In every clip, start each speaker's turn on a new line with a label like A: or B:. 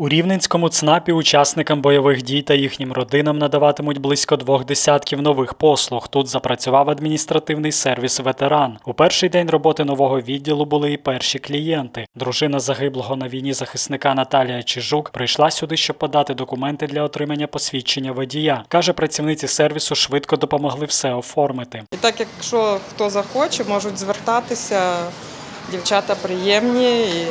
A: У Рівненському ЦНАПі учасникам бойових дій та їхнім родинам надаватимуть близько двох десятків нових послуг. Тут запрацював адміністративний сервіс ветеран. У перший день роботи нового відділу були і перші клієнти. Дружина загиблого на війні захисника Наталія Чижук прийшла сюди, щоб подати документи для отримання посвідчення водія. каже, працівниці сервісу швидко допомогли все оформити.
B: І так, якщо хто захоче, можуть звертатися. Дівчата приємні і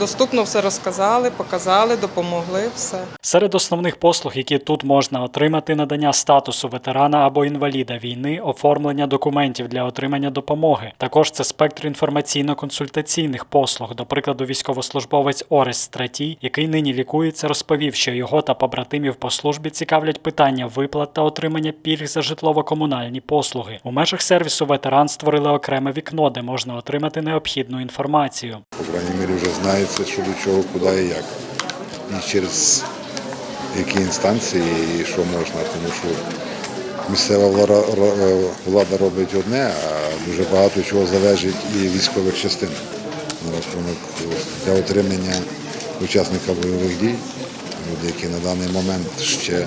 B: доступно все розказали, показали, допомогли все.
A: Серед основних послуг, які тут можна отримати, надання статусу ветерана або інваліда війни, оформлення документів для отримання допомоги. Також це спектр інформаційно-консультаційних послуг. До прикладу, військовослужбовець Орес Стратій, який нині лікується, розповів, що його та побратимів по службі цікавлять питання виплат та отримання пільг за житлово-комунальні послуги. У межах сервісу ветеран створили окреме вікно, де можна отримати необхідну інформацію.
C: По крайній мірі вже знається, що до чого, куди і як. І через які інстанції і що можна, тому що місцева влада, влада робить одне, а дуже багато чого залежить і військових частин на рахунок для отримання учасника бойових дій. Люди, які на даний момент ще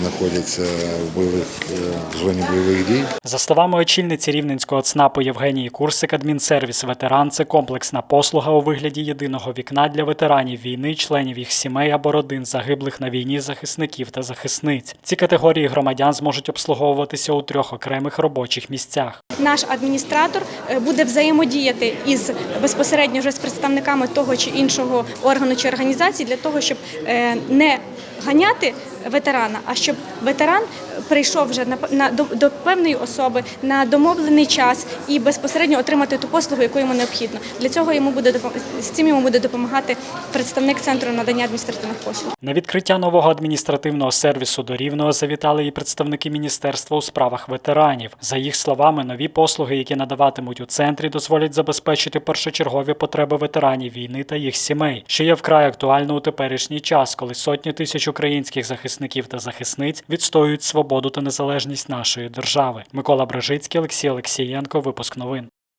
C: знаходяться в бойових е, в зоні бойових дій.
A: За словами очільниці рівненського ЦНАПу Євгенії Курсик, адмінсервіс ветеран це комплексна послуга у вигляді єдиного вікна для ветеранів війни, членів їх сімей або родин загиблих на війні захисників та захисниць. Ці категорії громадян зможуть обслуговуватися у трьох окремих робочих місцях.
D: Наш адміністратор е, буде взаємодіяти із безпосередньо вже з представниками того чи іншого органу чи організації для того, щоб е, не ганяти ветерана, а щоб ветеран прийшов вже на, на до, до певної особи на домовлений час і безпосередньо отримати ту послугу, яку йому необхідно. Для цього йому буде з цим йому буде допомагати представник центру надання адміністративних послуг.
A: На відкриття нового адміністративного сервісу до Рівного завітали і представники Міністерства у справах ветеранів. За їх словами, нові послуги, які надаватимуть у центрі, дозволять забезпечити першочергові потреби ветеранів війни та їх сімей, що є вкрай актуально у теперішній час, коли сотні тисяч українських захисників та захисниць відстоюють свободу та незалежність нашої держави. Микола Бражицький, Олексій Олексієнко, випуск новин.